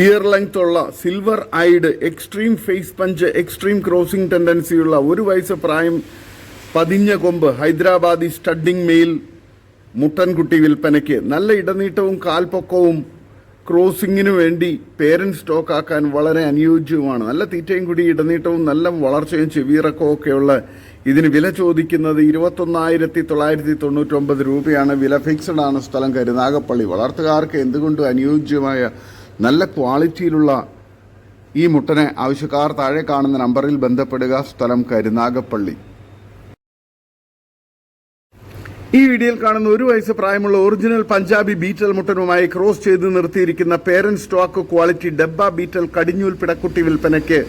Year length ഉള്ള silver eyed extreme face punch extreme crossing ടെൻഡൻസിയുള്ള ഒരു വയസ്സ് പ്രായം പതിഞ്ഞ കൊമ്പ് ഹൈദരാബാദി സ്റ്റഡിംഗ് മെയിൽ മുട്ടൻകുട്ടി വിൽപ്പനയ്ക്ക്. നല്ല ഇടനീട്ടവും കാൽപ്പൊക്കവും ക്രോസിങ്ങിനു വേണ്ടി പേരന്റ് സ്റ്റോക്ക് ആക്കാൻ വളരെ അനുയോജ്യവുമാണ്. നല്ല തീറ്റയും കൂടി ഇടനീട്ടവും നല്ല വളർച്ചയും ചെവിയിറക്കവും ഒക്കെയുള്ള ഇതിന് വില ചോദിക്കുന്നത് ഇരുപത്തൊന്നായിരത്തി തൊള്ളായിരത്തി തൊണ്ണൂറ്റൊമ്പത് രൂപയാണ് വില ഫിക്സഡ് ആണ് സ്ഥലം കരുനാഗപ്പള്ളി വളർത്തുകാർക്ക് എന്തുകൊണ്ടും അനുയോജ്യമായ നല്ല ക്വാളിറ്റിയിലുള്ള ഈ മുട്ടനെ ആവശ്യക്കാർ താഴെ കാണുന്ന നമ്പറിൽ ബന്ധപ്പെടുക. സ്ഥലം കരുനാഗപ്പള്ളി. ഈ വീഡിയോയിൽ കാണുന്ന ഒരു വയസ്സ് പ്രായമുള്ള ഒറിജിനൽ പഞ്ചാബി ബീറ്റൽ മുട്ടനുമായി ക്രോസ് ചെയ്ത് നിർത്തിയിരിക്കുന്ന പേരന്റ് സ്റ്റോക്ക് ക്വാളിറ്റി ഡബ്ബ ബീറ്റൽ കടിഞ്ഞൂൽ പിടക്കുട്ടി വിൽപ്പനയ്ക്ക്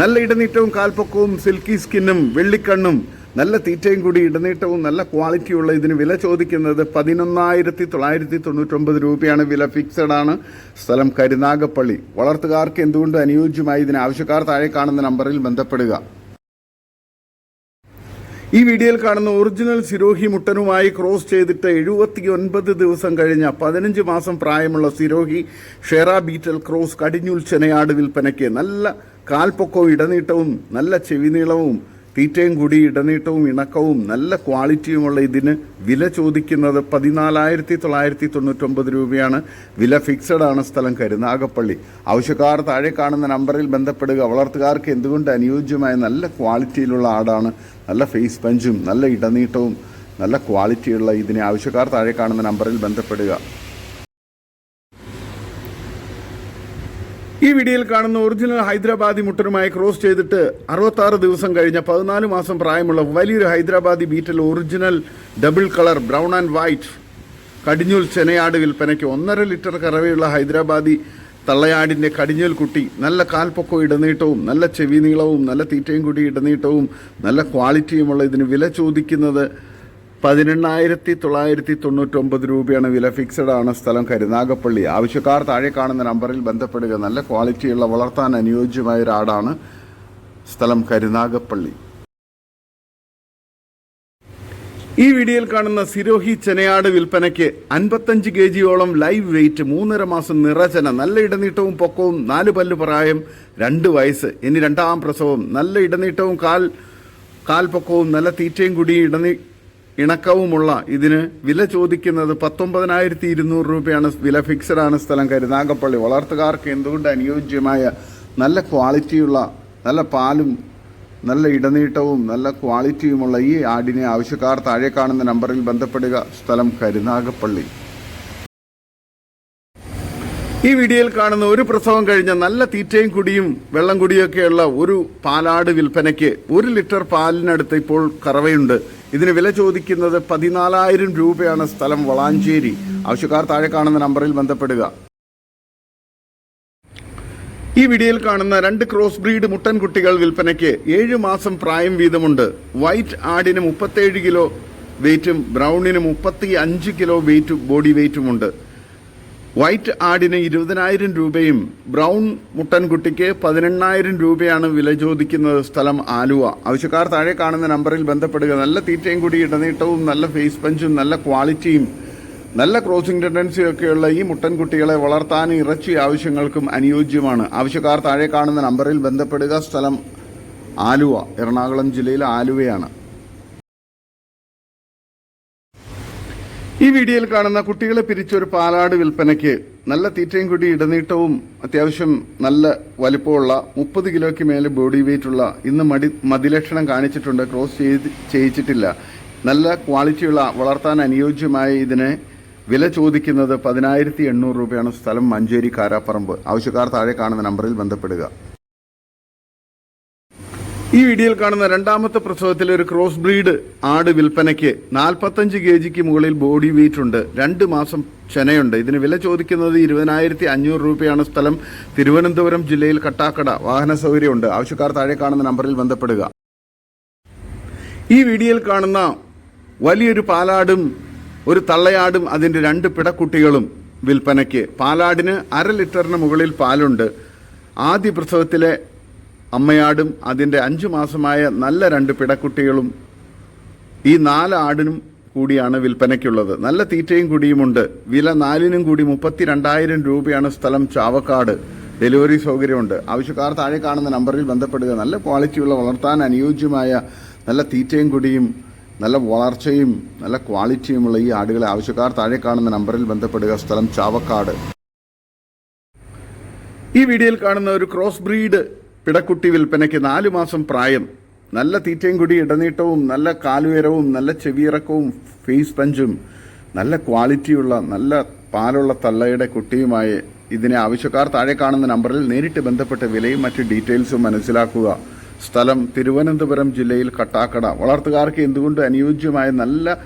നല്ല ഇടനീട്ടവും കാൽപ്പൊക്കവും സിൽക്കി സ്കിന്നും വെള്ളിക്കണ്ണും നല്ല തീറ്റയും കൂടി ഇടനീട്ടവും നല്ല ക്വാളിറ്റിയുള്ള ഇതിന് വില ചോദിക്കുന്നത് പതിനൊന്നായിരത്തി തൊള്ളായിരത്തി തൊണ്ണൂറ്റൊമ്പത് രൂപയാണ്. വില ഫിക്സഡ് ആണ്. സ്ഥലം കരുനാഗപ്പള്ളി. വളർത്തുകാർക്ക് എന്തുകൊണ്ട് അനുയോജ്യമായി ഇതിന് ആവശ്യക്കാർ താഴെ കാണുന്ന നമ്പറിൽ ബന്ധപ്പെടുക. ഈ വീഡിയോയിൽ കാണുന്ന ഒറിജിനൽ സിരോഹി മുട്ടനുമായി ക്രോസ് ചെയ്തിട്ട് എഴുപത്തി ഒൻപത് ദിവസം കഴിഞ്ഞ പതിനഞ്ച് മാസം പ്രായമുള്ള സിരോഹി ഷെറ ബീറ്റൽ ക്രോസ് കടിഞ്ഞുൽ ചെനയാട് വിൽപ്പനയ്ക്ക് നല്ല കാൽപ്പൊക്കവും ഇടനീട്ടവും നല്ല ചെവിനീളവും തീറ്റയും കൂടി ഇടനീട്ടവും ഇണക്കവും നല്ല ക്വാളിറ്റിയുമുള്ള ഇതിന് വില ചോദിക്കുന്നത് പതിനാലായിരത്തി തൊള്ളായിരത്തി തൊണ്ണൂറ്റൊമ്പത് രൂപയാണ്. വില ഫിക്സഡ് ആണ് സ്ഥലം കരുനാഗപ്പള്ളി ആവശ്യക്കാർ താഴെ കാണുന്ന നമ്പറിൽ ബന്ധപ്പെടുക. വളർത്തുകാർക്ക് എന്തുകൊണ്ട് അനുയോജ്യമായ നല്ല ക്വാളിറ്റിയിലുള്ള ആടാണ് നല്ല ഫേസ് പഞ്ചും നല്ല ഇടനീട്ടവും നല്ല ക്വാളിറ്റിയുള്ള ഇതിനെ ആവശ്യക്കാർ താഴെ കാണുന്ന നമ്പറിൽ ബന്ധപ്പെടുക. ഈ വീഡിയോയിൽ കാണുന്ന ഒറിജിനൽ ഹൈദരാബാദി മുട്ടനുമായി ക്രോസ് ചെയ്തിട്ട് അറുപത്താറ് ദിവസം കഴിഞ്ഞ പതിനാല് മാസം പ്രായമുള്ള വലിയൊരു Hyderabadi Beetal original double colour brown and white കടിഞ്ഞൂൽ ചെനയാട് വിൽപ്പനയ്ക്ക് ഒന്നര ലിറ്റർ കറവയുള്ള ഹൈദരാബാദി തള്ളയാടിന്റെ കടിഞ്ഞൂൽ കുട്ടി. നല്ല കാൽപ്പൊക്കവും ഇടനീട്ടവും നല്ല ചെവി നീളവും നല്ല തീറ്റയും കൂടി ഇടനീട്ടവും നല്ല ക്വാളിറ്റിയുമുള്ള ഇതിന് വില ചോദിക്കുന്നത് പതിനെണ്ണായിരത്തി തൊള്ളായിരത്തി തൊണ്ണൂറ്റൊമ്പത് രൂപയാണ് വില ഫിക്സഡ് ആണ് സ്ഥലം കരുനാഗപ്പള്ളി ആവശ്യക്കാർ താഴെ കാണുന്ന നമ്പറിൽ ബന്ധപ്പെടുക. നല്ല ക്വാളിറ്റിയുള്ള വളർത്താൻ അനുയോജ്യമായ ഒരു ആടാണ് സ്ഥലം കരുനാഗപ്പള്ളി ഈ വീഡിയോയിൽ കാണുന്ന സിരോഹി ചെനയാട് വിൽപ്പനയ്ക്ക് അൻപത്തഞ്ച് കെ ജിയോളം ലൈവ് വെയിറ്റ് മൂന്നര മാസം നിറചന നല്ല ഇടനീട്ടവും പൊക്കവും നാല് പല്ല് പ്രായം രണ്ട് വയസ്സ് ഇനി രണ്ടാം പ്രസവം നല്ല ഇടനീട്ടവും കാൽ കാൽപ്പൊക്കവും നല്ല തീറ്റയും കൂടി ഇടനീ ഇണക്കവുമുള്ള ഇതിന് വില ചോദിക്കുന്നത് പത്തൊമ്പതിനായിരത്തി ഇരുന്നൂറ് രൂപയാണ്. വില ഫിക്സഡ് ആണ് സ്ഥലം കരുനാഗപ്പള്ളി വളർത്തുകാർക്ക് എന്തുകൊണ്ട് അനുയോജ്യമായ നല്ല ക്വാളിറ്റിയുള്ള നല്ല പാലും നല്ല ഇടനീട്ടവും നല്ല ക്വാളിറ്റിയുമുള്ള ഈ ആടിനെ ആവശ്യക്കാർ താഴെ കാണുന്ന നമ്പറിൽ ബന്ധപ്പെടുക സ്ഥലം കരുനാഗപ്പള്ളി ഈ വീഡിയോയിൽ കാണുന്ന ഒരു പ്രസവം കഴിഞ്ഞ നല്ല തീറ്റയും കുടിയും വെള്ളം കുടിയൊക്കെയുള്ള ഒരു പാലാട് വിൽപ്പനയ്ക്ക് ഒരു ലിറ്റർ പാലിനടുത്ത് ഇപ്പോൾ കറവയുണ്ട്. ഇതിന് വില ചോദിക്കുന്നത് പതിനാലായിരം രൂപയാണ് സ്ഥലം വളാഞ്ചേരി. ആവശ്യക്കാർ താഴെ കാണുന്ന നമ്പറിൽ ബന്ധപ്പെടുക. ഈ വീഡിയോയിൽ കാണുന്ന രണ്ട് ക്രോസ് ബ്രീഡ് മുട്ടൻ കുട്ടികൾ വിൽപ്പനയ്ക്ക് ഏഴ് മാസം പ്രായം വീതമുണ്ട്. വൈറ്റ് ആടിന് മുപ്പത്തേഴ് കിലോ വെയിറ്റും ബ്രൗണിന് മുപ്പത്തി അഞ്ച് കിലോ വെയിറ്റ് ബോഡി വെയിറ്റുമുണ്ട് വൈറ്റ് ആടിന് ഇരുപതിനായിരം രൂപയും ബ്രൗൺ മുട്ടൻകുട്ടിക്ക് പതിനെണ്ണായിരം രൂപയാണ് വില ചോദിക്കുന്നത് സ്ഥലം ആലുവ. ആവശ്യക്കാർ താഴെ കാണുന്ന നമ്പറിൽ ബന്ധപ്പെടുക. നല്ല തീറ്റയും കൂടി ഇടനീട്ടവും നല്ല ഫേസ് പഞ്ചും നല്ല ക്വാളിറ്റിയും നല്ല ക്രോസിംഗ് ടെൻഡൻസിയും ഒക്കെയുള്ള ഈ മുട്ടൻകുട്ടികളെ വളർത്താൻ ഇറച്ചി ആവശ്യങ്ങൾക്കും അനുയോജ്യമാണ്. ആവശ്യക്കാർ താഴെ കാണുന്ന നമ്പറിൽ ബന്ധപ്പെടുക. സ്ഥലം ആലുവ എറണാകുളം ജില്ലയിലെ ആലുവയാണ്. ഈ വീഡിയോയിൽ കാണുന്ന കുട്ടികളെ പിരിച്ചൊരു പാലാട് വിൽപ്പനയ്ക്ക് നല്ല തീറ്റയും കൂടി ഇടനീട്ടവും അത്യാവശ്യം നല്ല വലിപ്പമുള്ള മുപ്പത് കിലോയ്ക്ക് മേലെ ബോഡി വെയിറ്റുള്ള ഇന്ന് മടി മതിലക്ഷണം കാണിച്ചിട്ടുണ്ട്. ക്രോസ് ചെയ്ത് ചെയ്യിച്ചിട്ടില്ല. നല്ല ക്വാളിറ്റിയുള്ള വളർത്താൻ അനുയോജ്യമായ ഇതിനെ വില ചോദിക്കുന്നത് പതിനായിരത്തി എണ്ണൂറ് രൂപയാണ്. സ്ഥലം മഞ്ചേരി കാരാപ്പറമ്പ്. ആവശ്യക്കാർ താഴെ കാണുന്ന നമ്പറിൽ ബന്ധപ്പെടുക. ഈ വീഡിയോയിൽ കാണുന്ന രണ്ടാമത്തെ പ്രസവത്തിലെ ഒരു ക്രോസ് ബ്രീഡ് ആട് വിൽപ്പനയ്ക്ക് നാൽപ്പത്തഞ്ച് കെ ജിക്ക് മുകളിൽ ബോഡി വെയിറ്റ് ഉണ്ട്. രണ്ട് മാസം ചെനയുണ്ട്. ഇതിന് വില ചോദിക്കുന്നത് ഇരുപതിനായിരത്തി അഞ്ഞൂറ് രൂപയാണ്. സ്ഥലം തിരുവനന്തപുരം ജില്ലയിൽ കട്ടാക്കട. വാഹന സൗകര്യമുണ്ട്. ആവശ്യക്കാർ താഴെ കാണുന്ന നമ്പറിൽ ബന്ധപ്പെടുക. ഈ വീഡിയോയിൽ കാണുന്ന വലിയൊരു പാലാടും ഒരു തള്ളയാടും അതിന്റെ രണ്ട് പിടക്കുട്ടികളും വിൽപ്പനയ്ക്ക്. പാലാടിന് അര ലിറ്ററിന് മുകളിൽ പാലുണ്ട്. ആദ്യ പ്രസവത്തിലെ അമ്മയാടും അതിന്റെ അഞ്ചു മാസമായ നല്ല രണ്ട് പിടക്കുട്ടികളും ഈ നാല് ആടിനും കൂടിയാണ് വിൽപ്പനയ്ക്കുള്ളത്. നല്ല തീറ്റയും കൂടിയുമുണ്ട്. വില നാലിനും കൂടി മുപ്പത്തി രണ്ടായിരം രൂപയാണ് സ്ഥലം ചാവക്കാട്. ഡെലിവറി സൗകര്യമുണ്ട്. ആവശ്യക്കാർ താഴെ കാണുന്ന നമ്പറിൽ ബന്ധപ്പെടുക. നല്ല ക്വാളിറ്റിയുള്ള വളർത്താൻ അനുയോജ്യമായ നല്ല തീറ്റയും കുടിയും നല്ല വളർച്ചയും നല്ല ക്വാളിറ്റിയുമുള്ള ഈ ആടുകളെ ആവശ്യക്കാർ താഴെ കാണുന്ന നമ്പറിൽ ബന്ധപ്പെടുക. സ്ഥലം ചാവക്കാട്. ഈ വീഡിയോയിൽ കാണുന്ന ഒരു ക്രോസ് ബ്രീഡ് പിടക്കുട്ടി വിൽപ്പനയ്ക്ക് നാലു മാസം പ്രായം. നല്ല തീറ്റയും കൂടി ഇടനീട്ടവും നല്ല കാലുയരവും നല്ല ചെവിയിറക്കവും ഫേസ് പഞ്ചും നല്ല ക്വാളിറ്റിയുള്ള നല്ല പാലുള്ള തള്ളയുടെ കുട്ടിയുമായി ഇതിനെ ആവശ്യക്കാർ താഴെ കാണുന്ന നമ്പറിൽ നേരിട്ട് ബന്ധപ്പെട്ട വിലയും മറ്റ് ഡീറ്റെയിൽസും മനസ്സിലാക്കുക. സ്ഥലം തിരുവനന്തപുരം ജില്ലയിൽ കട്ടാക്കട. വളർത്തുകാർക്ക് എന്തുകൊണ്ട് അനുയോജ്യമായ നല്ല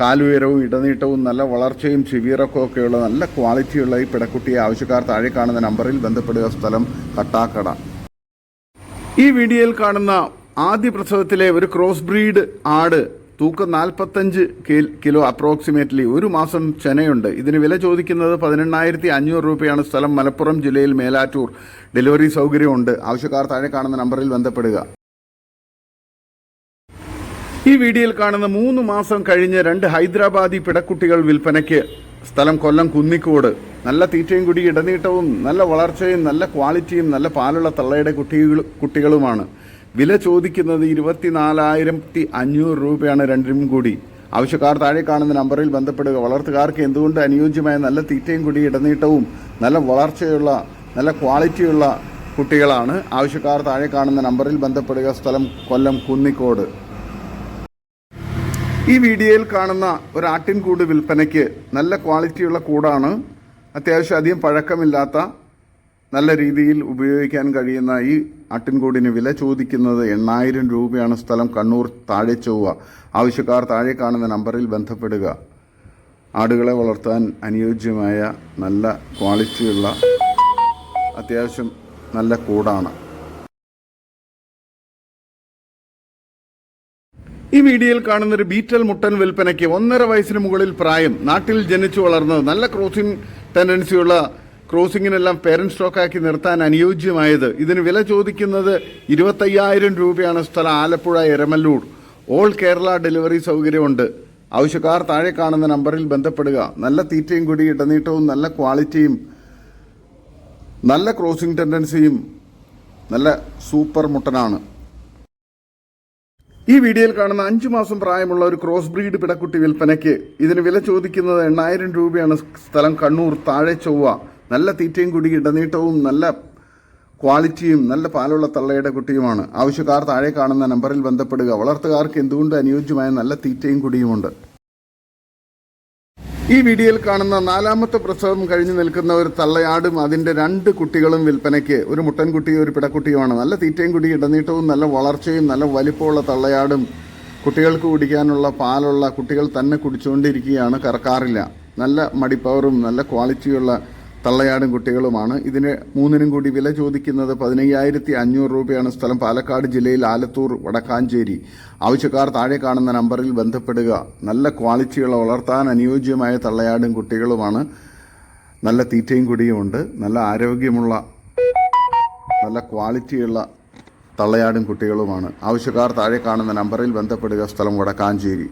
കാലുയരവും ഇടനീട്ടവും നല്ല വളർച്ചയും ചെവിയിറക്കവും ഒക്കെയുള്ള നല്ല ക്വാളിറ്റിയുള്ള ഈ പിടക്കുട്ടിയെ ആവശ്യക്കാർ താഴെ കാണുന്ന നമ്പറിൽ ബന്ധപ്പെടുക സ്ഥലം കട്ടാക്കട. ഈ വീഡിയോയിൽ കാണുന്ന ആദ്യ പ്രസവത്തിലെ ഒരു ക്രോസ് ബ്രീഡ് ആട് തൂക്കം നാൽപ്പത്തഞ്ച് കിലോ അപ്രോക്സിമേറ്റ്ലി ഒരു മാസം ചെനയുണ്ട്. ഇതിന് വില ചോദിക്കുന്നത് പതിനെണ്ണായിരത്തി അഞ്ഞൂറ് രൂപയാണ്. സ്ഥലം മലപ്പുറം ജില്ലയിൽ മേലാറ്റൂർ. ഡെലിവറി സൗകര്യമുണ്ട്. ആവശ്യക്കാർ താഴെ കാണുന്ന നമ്പറിൽ ബന്ധപ്പെടുക. ഈ വീഡിയോയിൽ കാണുന്ന മൂന്ന് മാസം കഴിഞ്ഞ് രണ്ട് ഹൈദരാബാദി പിടക്കുട്ടികൾ വിൽപ്പനയ്ക്ക് സ്ഥലം കൊല്ലം കുന്നിക്കോട്. നല്ല തീറ്റയും കുടി ഇടനീട്ടവും നല്ല വളർച്ചയും നല്ല ക്വാളിറ്റിയും നല്ല പാലുള്ള തള്ളയുടെ കുട്ടികൾ കുട്ടികളുമാണ്. വില ചോദിക്കുന്നത് ഇരുപത്തിനാലായിരത്തി അഞ്ഞൂറ് രൂപയാണ് രണ്ടിനും കൂടി. ആവശ്യക്കാർ താഴെ കാണുന്ന നമ്പറിൽ ബന്ധപ്പെടുക. വളർത്തുകാർക്ക് എന്തുകൊണ്ട് അനുയോജ്യമായ നല്ല തീറ്റയും കുടി ഇടനീട്ടവും നല്ല വളർച്ചയുള്ള നല്ല ക്വാളിറ്റിയുള്ള കുട്ടികളാണ്? ആവശ്യക്കാർ താഴെ കാണുന്ന നമ്പറിൽ ബന്ധപ്പെടുക. സ്ഥലം കൊല്ലം കുന്നിക്കോട്. ഈ വീഡിയോയിൽ കാണുന്ന ഒരു ആട്ടിൻകൂട് വിൽപ്പനയ്ക്ക് നല്ല ക്വാളിറ്റിയുള്ള കൂടാണ് അത്യാവശ്യം അധികം പഴക്കമില്ലാത്ത നല്ല രീതിയിൽ ഉപയോഗിക്കാൻ കഴിയുന്ന ഈ ആട്ടിൻകൂടിന് വില ചോദിക്കുന്നത് എണ്ണായിരം രൂപയാണ്. സ്ഥലം കണ്ണൂർ താഴെ ചൊവ്വ. ആവശ്യക്കാർ താഴെ കാണുന്ന നമ്പറിൽ ബന്ധപ്പെടുക. ആടുകളെ വളർത്താൻ അനുയോജ്യമായ നല്ല ക്വാളിറ്റിയുള്ള അത്യാവശ്യം നല്ല കൂടാണ്. ഈ വീഡിയോയിൽ കാണുന്ന ഒരു ബീറ്റൽ മുട്ടൻ വിൽപ്പനയ്ക്ക് ഒന്നര വയസ്സിന് മുകളിൽ പ്രായം നാട്ടിൽ ജനിച്ചു വളർന്നത് നല്ല ക്രോസിംഗ് ടെൻഡൻസിയുള്ള ക്രോസിങ്ങിനെല്ലാം പേരന്റ് സ്റ്റോക്കാക്കി നിർത്താൻ അനുയോജ്യമായത്. ഇതിന് വില ചോദിക്കുന്നത് ഇരുപത്തയ്യായിരം രൂപയാണ് സ്ഥലം ആലപ്പുഴ എരമല്ലൂർ. ഓൾ കേരള ഡെലിവറി സൗകര്യമുണ്ട്. ആവശ്യക്കാർ താഴെ കാണുന്ന നമ്പറിൽ ബന്ധപ്പെടുക. നല്ല തീറ്റയും കൂടി ഇടനീട്ടവും നല്ല ക്വാളിറ്റിയും നല്ല ക്രോസിംഗ് ടെൻഡൻസിയും നല്ല സൂപ്പർ മുട്ടനാണ്. ഈ വീഡിയോയിൽ കാണുന്ന അഞ്ചു മാസം പ്രായമുള്ള ഒരു ക്രോസ് ബ്രീഡ് പിടക്കുട്ടി വിൽപ്പനയ്ക്ക് ഇതിന് വില ചോദിക്കുന്നത് എണ്ണായിരം രൂപയാണ്. സ്ഥലം കണ്ണൂർ താഴെ ചൊവ്വ. നല്ല തീറ്റയും കുടി ഇടനീട്ടവും നല്ല ക്വാളിറ്റിയും നല്ല പാലുള്ള തള്ളയുടെ കുട്ടിയുമാണ്. ആവശ്യക്കാർ താഴെ കാണുന്ന നമ്പറിൽ ബന്ധപ്പെടുക. വളർത്തുകാർക്ക് എന്തുകൊണ്ട് അനുയോജ്യമായ നല്ല തീറ്റയും കുടിയുമുണ്ട്? ഈ വീഡിയോയിൽ കാണുന്ന നാലാമത്തെ പ്രസവം കഴിഞ്ഞു നിൽക്കുന്ന ഒരു തള്ളയാടും അതിന്റെ രണ്ട് കുട്ടികളും വിൽപ്പനയ്ക്ക്. ഒരു മുട്ടൻകുട്ടിയും ഒരു പിടക്കുട്ടിയുമാണ്. നല്ല തീറ്റയും കുടി ഇടനീട്ടവും നല്ല വളർച്ചയും നല്ല വലിപ്പമുള്ള തള്ളയാടും കുട്ടികൾക്ക് കുടിക്കാനുള്ള പാലുള്ള കുട്ടികൾ തന്നെ കുടിച്ചുകൊണ്ടിരിക്കുകയാണ് കറക്കാറില്ല നല്ല മടിപ്പവറും നല്ല ക്വാളിറ്റിയുള്ള തള്ളയാടും കുട്ടികളുമാണ്. ഇതിന് മൂന്നിനും കൂടി വില ചോദിക്കുന്നത് പതിനയ്യായിരത്തി അഞ്ഞൂറ് രൂപയാണ് സ്ഥലം. പാലക്കാട് ജില്ലയിൽ ആലത്തൂർ വടക്കാഞ്ചേരി. ആവശ്യക്കാർ താഴെ കാണുന്ന നമ്പറിൽ ബന്ധപ്പെടുക. നല്ല ക്വാളിറ്റിയുള്ള വളർത്താൻ അനുയോജ്യമായ തള്ളയാടും കുട്ടികളുമാണ്. നല്ല തീറ്റയും കുടിയുമുണ്ട് നല്ല ആരോഗ്യമുള്ള നല്ല ക്വാളിറ്റിയുള്ള തള്ളയാടും കുട്ടികളുമാണ്. ആവശ്യക്കാർ താഴെ കാണുന്ന നമ്പറിൽ ബന്ധപ്പെടുക. സ്ഥലം വടക്കാഞ്ചേരി.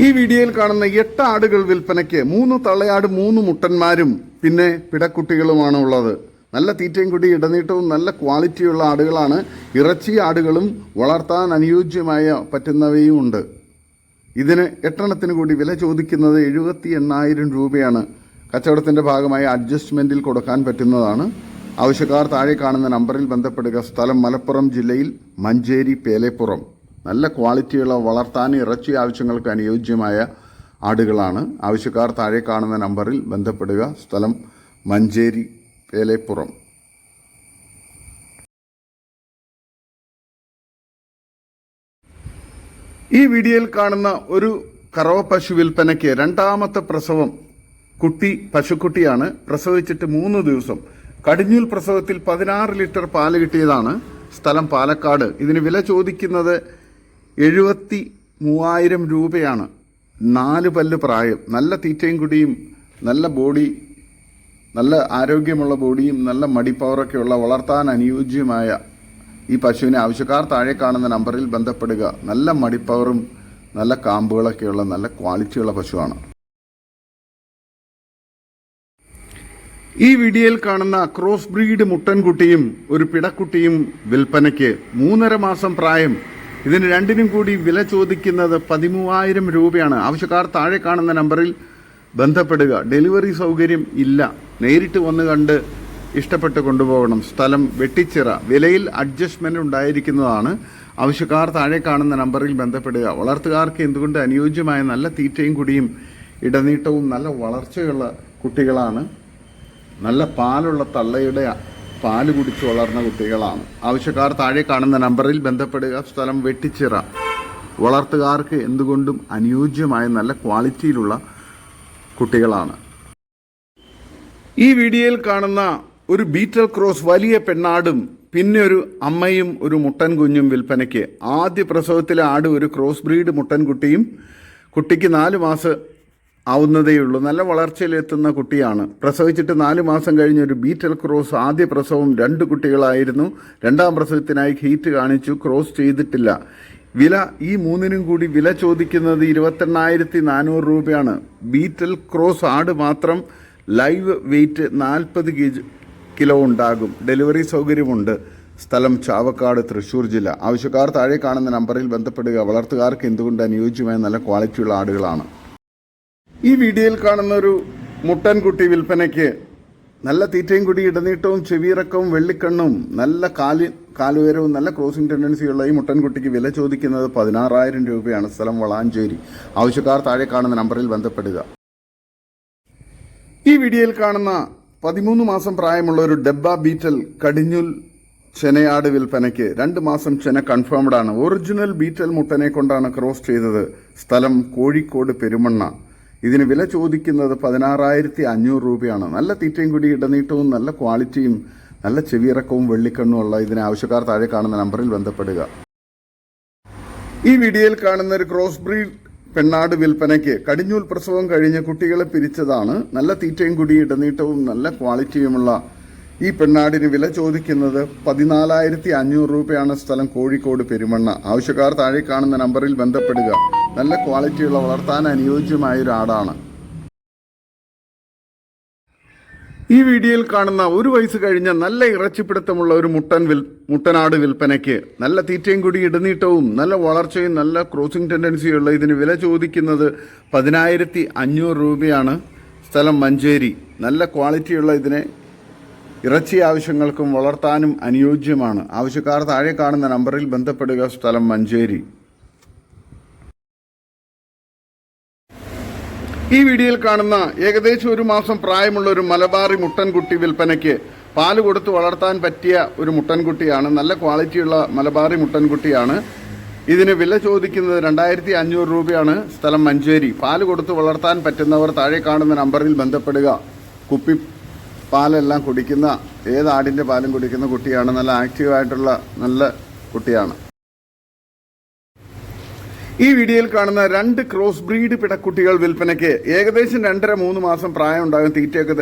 ഈ വീഡിയോയിൽ കാണുന്ന എട്ട് ആടുകൾ വിൽപ്പനയ്ക്ക് മൂന്ന് തള്ളയാട് മൂന്ന് മുട്ടന്മാരും പിന്നെ പിടക്കുട്ടികളുമാണ് ഉള്ളത്. നല്ല തീറ്റയും കൂടി ഇടനീട്ടവും നല്ല ക്വാളിറ്റിയുള്ള ആടുകളാണ്. ഇറച്ചി ആടുകളും വളർത്താൻ അനുയോജ്യമായ പറ്റുന്നവയും ഉണ്ട്. ഇതിന് എട്ടെണ്ണത്തിന് കൂടി വില ചോദിക്കുന്നത് എഴുപത്തി എണ്ണായിരം രൂപയാണ്. കച്ചവടത്തിന്റെ ഭാഗമായി അഡ്ജസ്റ്റ്മെന്റിൽ കൊടുക്കാൻ പറ്റുന്നതാണ്. ആവശ്യക്കാർ താഴെ കാണുന്ന നമ്പറിൽ ബന്ധപ്പെടുക. സ്ഥലം മലപ്പുറം ജില്ലയിൽ മഞ്ചേരി പേലേപ്പുറം. നല്ല ക്വാളിറ്റിയുള്ള വളർത്താൻ ഇറച്ചി ആവശ്യങ്ങൾക്ക് അനുയോജ്യമായ ആടുകളാണ്. ആവശ്യക്കാർ താഴെ കാണുന്ന നമ്പറിൽ ബന്ധപ്പെടുക. സ്ഥലം മഞ്ചേരി പേലേപ്പുറം. ഈ വീഡിയോയിൽ കാണുന്ന ഒരു കറവ പശു വിൽപ്പനയ്ക്ക് രണ്ടാമത്തെ പ്രസവം കുട്ടി പശുക്കുട്ടിയാണ്. പ്രസവിച്ചിട്ട് മൂന്ന് ദിവസം. കടിഞ്ഞൂൽ പ്രസവത്തിൽ പതിനാറ് ലിറ്റർ പാൽ കിട്ടിയതാണ്. സ്ഥലം പാലക്കാട്. ഇതിന് വില ചോദിക്കുന്നത് എഴുപത്തി മൂവായിരം രൂപയാണ് നാല് പല്ല് പ്രായം. നല്ല തീറ്റയും കുടിയും നല്ല ബോഡി നല്ല ആരോഗ്യമുള്ള ബോഡിയും നല്ല മടിപ്പവറൊക്കെയുള്ള വളർത്താൻ അനുയോജ്യമായ ഈ പശുവിനെ ആവശ്യക്കാർ താഴെ കാണുന്ന നമ്പറിൽ ബന്ധപ്പെടുക. നല്ല മടിപ്പവറും നല്ല കാമ്പുകളൊക്കെയുള്ള നല്ല ക്വാളിറ്റിയുള്ള പശുവാണ്. ഈ വീഡിയോയിൽ കാണുന്ന ക്രോസ് ബ്രീഡ് മുട്ടൻകുട്ടിയും ഒരു പിടക്കുട്ടിയും വിൽപ്പനയ്ക്ക് മൂന്നര മാസം പ്രായം. ഇതിന് രണ്ടിനും കൂടി വില ചോദിക്കുന്നത് പതിമൂവായിരം രൂപയാണ്. ആവശ്യക്കാർ താഴെ കാണുന്ന നമ്പറിൽ ബന്ധപ്പെടുക. ഡെലിവറി സൗകര്യം ഇല്ല. നേരിട്ട് വന്ന് കണ്ട് ഇഷ്ടപ്പെട്ട് കൊണ്ടുപോകണം. സ്ഥലം വെട്ടിച്ചിറ. വിലയിൽ അഡ്ജസ്റ്റ്മെന്റ് ഉണ്ടായിരിക്കുന്നതാണ്. ആവശ്യക്കാർ താഴെ കാണുന്ന നമ്പറിൽ ബന്ധപ്പെടുക. വളർത്തുകാർക്ക് എന്തുകൊണ്ട് അനുയോജ്യമായ നല്ല തീറ്റയും കുടിയും ഇടനീട്ടവും നല്ല വളർച്ചയുള്ള കുട്ടികളാണ്? നല്ല പാലുള്ള തള്ളയുടെ പാൽ കുടിച്ച് വളർന്ന കുട്ടികളാണ്. ആവശ്യക്കാർ താഴെ കാണുന്ന നമ്പറിൽ ബന്ധപ്പെടുക സ്ഥലം വെട്ടിച്ചിറ. വളർത്തുകാർക്ക് എന്തുകൊണ്ടും അനുയോജ്യമായ നല്ല ക്വാളിറ്റിയിലുള്ള കുട്ടികളാണ്. ഈ വീഡിയോയിൽ കാണുന്ന ഒരു ബീറ്റൽ ക്രോസ് വലിയ പെണ്ണാടും പിന്നെ ഒരു അമ്മയും ഒരു മുട്ടൻ കുഞ്ഞും വിൽപ്പനയ്ക്ക്. ആദ്യ പ്രസവത്തിലെ ആട് ഒരു ക്രോസ് ബ്രീഡ് മുട്ടൻകുട്ടിയും കുട്ടിക്ക് നാല് മാസം ആവുന്നതേയുള്ളൂ. നല്ല വളർച്ചയിലെത്തുന്ന കുട്ടിയാണ്. പ്രസവിച്ചിട്ട് നാല് മാസം കഴിഞ്ഞ ഒരു ബീറ്റൽ ക്രോസ് ആദ്യ പ്രസവം രണ്ട് കുട്ടികളായിരുന്നു. രണ്ടാം പ്രസവത്തിനായി ഹീറ്റ് കാണിച്ചു ക്രോസ് ചെയ്തിട്ടില്ല. വില ഈ മൂന്നിനും കൂടി വില ചോദിക്കുന്നത് ഇരുപത്തെണ്ണായിരത്തി നാനൂറ് രൂപയാണ്. ബീറ്റൽ ക്രോസ് ആട് മാത്രം ലൈവ് വെയിറ്റ് നാൽപ്പത് കിലോ ഉണ്ടാകും. ഡെലിവറി സൗകര്യമുണ്ട്. സ്ഥലം ചാവക്കാട് തൃശൂർ ജില്ല. ആവശ്യക്കാർ താഴെ കാണുന്ന നമ്പറിൽ ബന്ധപ്പെടുക. വളർത്തുകാർക്ക് എന്തുകൊണ്ട് അനുയോജ്യമായ നല്ല ക്വാളിറ്റിയുള്ള ആടുകളാണ്. ഈ വീഡിയോയിൽ കാണുന്ന ഒരു മുട്ടൻകുട്ടി വിൽപ്പനയ്ക്ക് നല്ല തീറ്റയും കുടി ഇടനീട്ടവും ചെവിയിറക്കവും വെള്ളിക്കണ്ണും നല്ല കാലി കാലുയരവും നല്ല ക്രോസിംഗ് ടെൻഡൻസിയുള്ള ഈ മുട്ടൻകുട്ടിക്ക് വില ചോദിക്കുന്നത് പതിനാറായിരം രൂപയാണ്. സ്ഥലം വളാഞ്ചേരി. ആവശ്യക്കാർ താഴെ കാണുന്ന നമ്പറിൽ ബന്ധപ്പെടുക. ഈ വീഡിയോയിൽ കാണുന്ന പതിമൂന്ന് മാസം പ്രായമുള്ള ഒരു ഡബ്ബ ബീറ്റൽ കടിഞ്ഞുൽ ചെനയാട് വിൽപ്പനയ്ക്ക് രണ്ട് മാസം ചെന കൺഫേംഡ് ആണ്. ഒറിജിനൽ ബീറ്റൽ മുട്ടനെ കൊണ്ടാണ് ക്രോസ് ചെയ്തത്. സ്ഥലം കോഴിക്കോട് പെരുമണ്ണ. ഇതിന് വില ചോദിക്കുന്നത് പതിനാറായിരത്തി അഞ്ഞൂറ് രൂപയാണ്. നല്ല തീറ്റയും കൂടി ഇടനീട്ടവും നല്ല ക്വാളിറ്റിയും നല്ല ചെവിയിറക്കവും വെള്ളിക്കണ്ണും ഉള്ള ഇതിന് ആവശ്യക്കാർ താഴെ കാണുന്ന നമ്പറിൽ ബന്ധപ്പെടുക. ഈ വീഡിയോയിൽ കാണുന്ന ഒരു ക്രോസ് ബ്രീഡ് പെണ്ണാട് വിൽപ്പനയ്ക്ക് കടിഞ്ഞൂൽ പ്രസവം കഴിഞ്ഞ് കുട്ടികളെ പിരിച്ചതാണ്. നല്ല തീറ്റയും കൂടി ഇടനീട്ടവും നല്ല ക്വാളിറ്റിയുമുള്ള ഈ പെണ്ണാടിന് വില ചോദിക്കുന്നത് പതിനാലായിരത്തി അഞ്ഞൂറ് രൂപയാണ് സ്ഥലം കോഴിക്കോട് പെരുമണ്ണ. ആവശ്യക്കാർ താഴെ കാണുന്ന നമ്പറിൽ ബന്ധപ്പെടുക. നല്ല ക്വാളിറ്റിയുള്ള വളർത്താൻ അനുയോജ്യമായ ഒരു ആടാണ്. ഈ വീഡിയോയിൽ കാണുന്ന ഒരു വയസ്സ് കഴിഞ്ഞ നല്ല ഇറച്ചിപ്പിടുത്തമുള്ള ഒരു മുട്ടൻ വിൽ മുട്ടനാട് വിൽപ്പനയ്ക്ക് നല്ല തീറ്റയും കൂടി ഇടനീട്ടവും നല്ല വളർച്ചയും നല്ല ക്രോസിംഗ് ടെൻഡൻസിയുള്ള ഇതിന് വില ചോദിക്കുന്നത് പതിനായിരത്തി അഞ്ഞൂറ് രൂപയാണ്. സ്ഥലം മഞ്ചേരി. നല്ല ക്വാളിറ്റിയുള്ള ഇതിനെ ഇറച്ചി ആവശ്യങ്ങൾക്കും വളർത്താനും അനുയോജ്യമാണ്. ആവശ്യക്കാർ താഴെ കാണുന്ന നമ്പറിൽ ബന്ധപ്പെടുക. സ്ഥലം മഞ്ചേരി. ഈ വീഡിയോയിൽ കാണുന്ന ഏകദേശം ഒരു മാസം പ്രായമുള്ള ഒരു മലബാറി മുട്ടൻകുട്ടി വിൽപ്പനയ്ക്ക് പാൽ കൊടുത്ത് വളർത്താൻ പറ്റിയ ഒരു മുട്ടൻകുട്ടിയാണ്. നല്ല ക്വാളിറ്റിയുള്ള മലബാറി മുട്ടൻകുട്ടിയാണ്. ഇതിന് വില ചോദിക്കുന്നത് രണ്ടായിരത്തി അഞ്ഞൂറ് രൂപയാണ്. സ്ഥലം മഞ്ചേരി. പാൽ കൊടുത്ത് വളർത്താൻ പറ്റുന്നവർ താഴെ കാണുന്ന നമ്പറിൽ ബന്ധപ്പെടുക. കുപ്പി പാലെല്ലാം കുടിക്കുന്ന ഏത് ആടിന്റെ പാലും കുടിക്കുന്ന കുട്ടിയാണ്. നല്ല ആക്റ്റീവായിട്ടുള്ള നല്ല കുട്ടിയാണ്. ഈ വീഡിയോയിൽ കാണുന്ന രണ്ട് ക്രോസ് ബ്രീഡ് പിടക്കുട്ടികൾ വിൽപ്പനയ്ക്ക് ഏകദേശം രണ്ടര മൂന്ന് മാസം പ്രായം ഉണ്ടാകും തീറ്റയൊക്കെ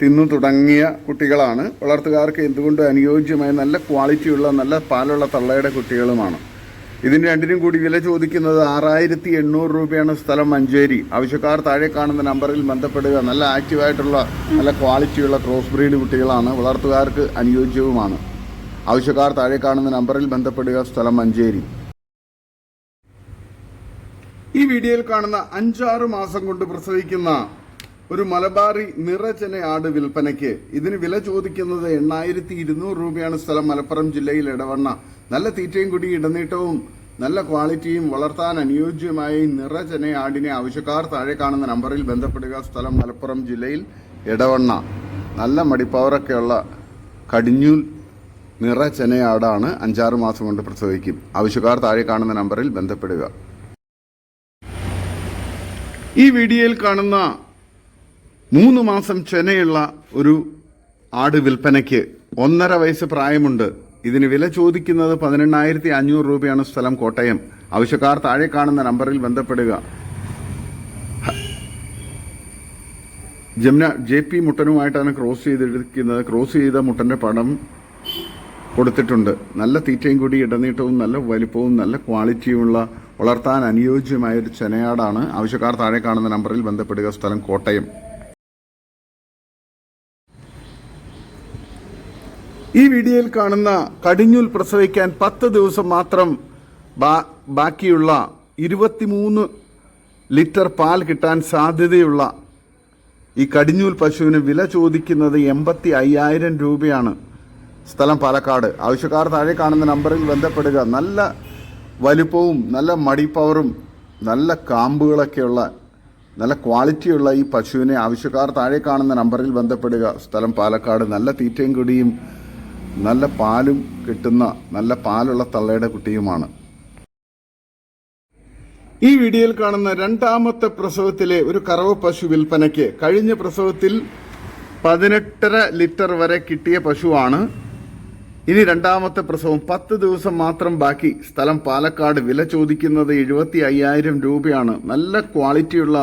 തിന്നു തുടങ്ങിയ കുട്ടികളാണ്. വളർത്തുകാർക്ക് എന്തുകൊണ്ട് അനുയോജ്യമായ നല്ല ക്വാളിറ്റിയുള്ള നല്ല പാലുള്ള തള്ളയുടെ കുട്ടികളുമാണ്. ഇതിന് രണ്ടിനും കൂടി വില ചോദിക്കുന്നത് ആറായിരത്തി എണ്ണൂറ് രൂപയാണ് സ്ഥലം മഞ്ചേരി. ആവശ്യക്കാർ താഴെ കാണുന്ന നമ്പറിൽ ബന്ധപ്പെടുക. നല്ല ആക്റ്റീവായിട്ടുള്ള നല്ല ക്വാളിറ്റിയുള്ള ക്രോസ് ബ്രീഡ് കുട്ടികളാണ്. വളർത്തുകാർക്ക് അനുയോജ്യവുമാണ്. ആവശ്യക്കാർ താഴെ കാണുന്ന നമ്പറിൽ ബന്ധപ്പെടുക. സ്ഥലം മഞ്ചേരി. ഈ വീഡിയോയിൽ കാണുന്ന അഞ്ചാറ് മാസം കൊണ്ട് പ്രസവിക്കുന്ന ഒരു മലബാറി നിറചന ആട് വിൽപ്പനയ്ക്ക് ഇതിന് വില ചോദിക്കുന്നത് എണ്ണായിരത്തി ഇരുന്നൂറ് രൂപയാണ് സ്ഥലം മലപ്പുറം ജില്ലയിൽ ഇടവണ്ണ നല്ല തീറ്റയും കുടി ഇടനീട്ടവും നല്ല ക്വാളിറ്റിയും വളർത്താൻ അനുയോജ്യമായ നിറചന ആടിനെ ആവശ്യക്കാർ താഴെ കാണുന്ന നമ്പറിൽ ബന്ധപ്പെടുക. സ്ഥലം മലപ്പുറം ജില്ലയിൽ ഇടവണ്ണ നല്ല മടിപ്പവറൊക്കെയുള്ള കടിഞ്ഞൂൽ നിറചനയാടാണ് അഞ്ചാറ് മാസം കൊണ്ട് പ്രസവിക്കും. ആവശ്യക്കാർ താഴെ കാണുന്ന നമ്പറിൽ ബന്ധപ്പെടുക. ഈ വീഡിയോയിൽ കാണുന്ന മൂന്ന് മാസം ചെനയുള്ള ഒരു ആട് വിൽപ്പനയ്ക്ക് ഒന്നര വയസ്സ് പ്രായമുണ്ട്. ഇതിന് വില ചോദിക്കുന്നത് പതിനെണ്ണായിരത്തി അഞ്ഞൂറ് രൂപയാണ് സ്ഥലം കോട്ടയം. ആവശ്യക്കാർ താഴെ കാണുന്ന നമ്പറിൽ ബന്ധപ്പെടുക. ജമുന ജെ പി മുട്ടനുമായിട്ടാണ് ക്രോസ് ചെയ്തിരിക്കുന്നത്. ക്രോസ് ചെയ്ത മുട്ടന്റെ പടം കൊടുത്തിട്ടുണ്ട്. നല്ല തീറ്റയും കൂടി ഇടനീട്ടവും നല്ല വലിപ്പവും നല്ല ക്വാളിറ്റിയുമുള്ള വളർത്താൻ അനുയോജ്യമായ ഒരു ചെനയാടാണ്. ആവശ്യക്കാർ താഴെ കാണുന്ന നമ്പറിൽ ബന്ധപ്പെടുക. സ്ഥലം കോട്ടയം. ഈ വീഡിയോയിൽ കാണുന്ന കടിഞ്ഞൂൽ പ്രസവിക്കാൻ പത്ത് ദിവസം മാത്രം ബാക്കിയുള്ള ഇരുപത്തിമൂന്ന് ലിറ്റർ പാൽ കിട്ടാൻ സാധ്യതയുള്ള ഈ കടിഞ്ഞൂൽ പശുവിന് വില ചോദിക്കുന്നത് എൺപത്തി അയ്യായിരം രൂപയാണ്. സ്ഥലം പാലക്കാട്. ആവശ്യക്കാർ താഴെ കാണുന്ന നമ്പറിൽ ബന്ധപ്പെടുക. നല്ല വലുപ്പവും നല്ല മടിപ്പവറും നല്ല കാമ്പുകളൊക്കെയുള്ള നല്ല ക്വാളിറ്റിയുള്ള ഈ പശുവിനെ ആവശ്യക്കാർ താഴെ കാണുന്ന നമ്പറിൽ ബന്ധപ്പെടുക. സ്ഥലം പാലക്കാട്. നല്ല തീറ്റയും കുടിയും നല്ല പാലും കിട്ടുന്ന നല്ല പാലുള്ള തള്ളയുടെ കുട്ടിയുമാണ്. ഈ വീഡിയോയിൽ കാണുന്ന രണ്ടാമത്തെ പ്രസവത്തിലെ ഒരു കറവ പശു വിൽപ്പനയ്ക്ക് കഴിഞ്ഞ പ്രസവത്തിൽ പതിനെട്ടര ലിറ്റർ വരെ കിട്ടിയ പശുവാണ്. ഇനി രണ്ടാമത്തെ പ്രസവം പത്ത് ദിവസം മാത്രം ബാക്കി. സ്ഥലം പാലക്കാട്. വില ചോദിക്കുന്നത് എഴുപത്തി അയ്യായിരം രൂപയാണ്. നല്ല ക്വാളിറ്റിയുള്ള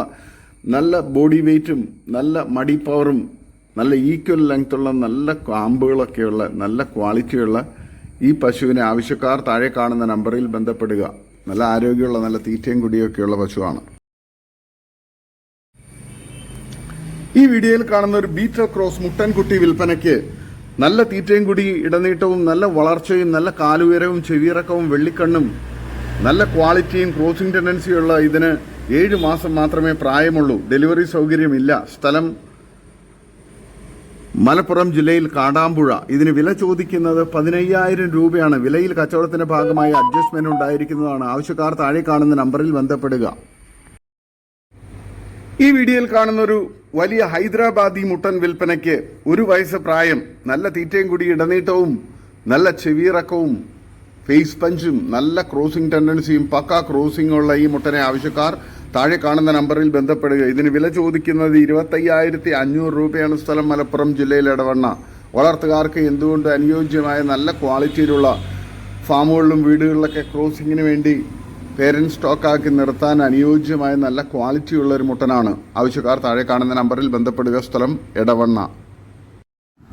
നല്ല ബോഡി വെയ്റ്റും നല്ല മടി പവറും നല്ല ഈക്വൽ ലെങ്ത്തുള്ള നല്ല കാമ്പുകളൊക്കെയുള്ള നല്ല ക്വാളിറ്റിയുള്ള ഈ പശുവിനെ ആവശ്യക്കാർ താഴെ കാണുന്ന നമ്പറിൽ ബന്ധപ്പെടുക. നല്ല ആരോഗ്യമുള്ള നല്ല തീറ്റയും കുടിയൊക്കെയുള്ള പശുവാണ്. ഈ വീഡിയോയിൽ കാണുന്ന ഒരു ബീറ്റർ ക്രോസ് മുട്ടൻകുട്ടി വിൽപ്പനയ്ക്ക് നല്ല തീറ്റയും കുടി ഇടനീട്ടവും നല്ല വളർച്ചയും നല്ല കാലുയരവും ചെവിയിറക്കവും വെള്ളിക്കണ്ണും നല്ല ക്വാളിറ്റിയും ക്രോസിംഗ് ടെൻഡൻസിയുള്ള ഇതിന് ഏഴ് മാസം മാത്രമേ പ്രായമുള്ളൂ. ഡെലിവറി സൗകര്യമില്ല. സ്ഥലം മലപ്പുറം ജില്ലയിൽ കാടാമ്പുഴ. ഇതിന് വില ചോദിക്കുന്നത് പതിനയ്യായിരം രൂപയാണ്. വിലയിൽ കച്ചവടത്തിന്റെ ഭാഗമായി അഡ്ജസ്റ്റ്മെന്റ് ഉണ്ടായിരിക്കുന്നതാണ്. ആവശ്യക്കാർ താഴെ കാണുന്ന നമ്പറിൽ ബന്ധപ്പെടുക. ഈ വീഡിയോയിൽ കാണുന്ന ഒരു വലിയ ഹൈദരാബാദി മുട്ടൻ വിൽപ്പനയ്ക്ക് ഒരു വയസ്സ് പ്രായം നല്ല തീറ്റയും കൂടി ഇടനീട്ടവും നല്ല ചെവിയിറക്കവും ഫേസ് പഞ്ചും നല്ല ക്രോസിംഗ് ടെൻഡൻസിയും പക്ക ക്രോസിംഗ് ഉള്ള ഈ മുട്ടനെ ആവശ്യക്കാർ താഴെ കാണുന്ന നമ്പറിൽ ബന്ധപ്പെടുക. ഇതിന് വില ചോദിക്കുന്നത് ഇരുപത്തയ്യായിരത്തി അഞ്ഞൂറ് രൂപയാണ് സ്ഥലം മലപ്പുറം ജില്ലയിൽ ഇടവണ്ണ വളർത്തുകാർക്ക് എന്തുകൊണ്ട് അനുയോജ്യമായ നല്ല ക്വാളിറ്റിയിലുള്ള ഫാമുകളിലും വീടുകളിലൊക്കെ ക്രോസിങ്ങിന് വേണ്ടി പേരന്റ് സ്റ്റോക്കാക്കി നിർത്താൻ അനുയോജ്യമായ നല്ല ക്വാളിറ്റിയുള്ള ഒരു മുട്ടനാണ്. ആവശ്യക്കാർ താഴെ കാണുന്ന നമ്പറിൽ ബന്ധപ്പെടുക. സ്ഥലം ഇടവണ്ണ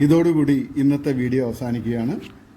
ഇതോടുകൂടി ഇന്നത്തെ വീഡിയോ അവസാനിക്കുകയാണ്.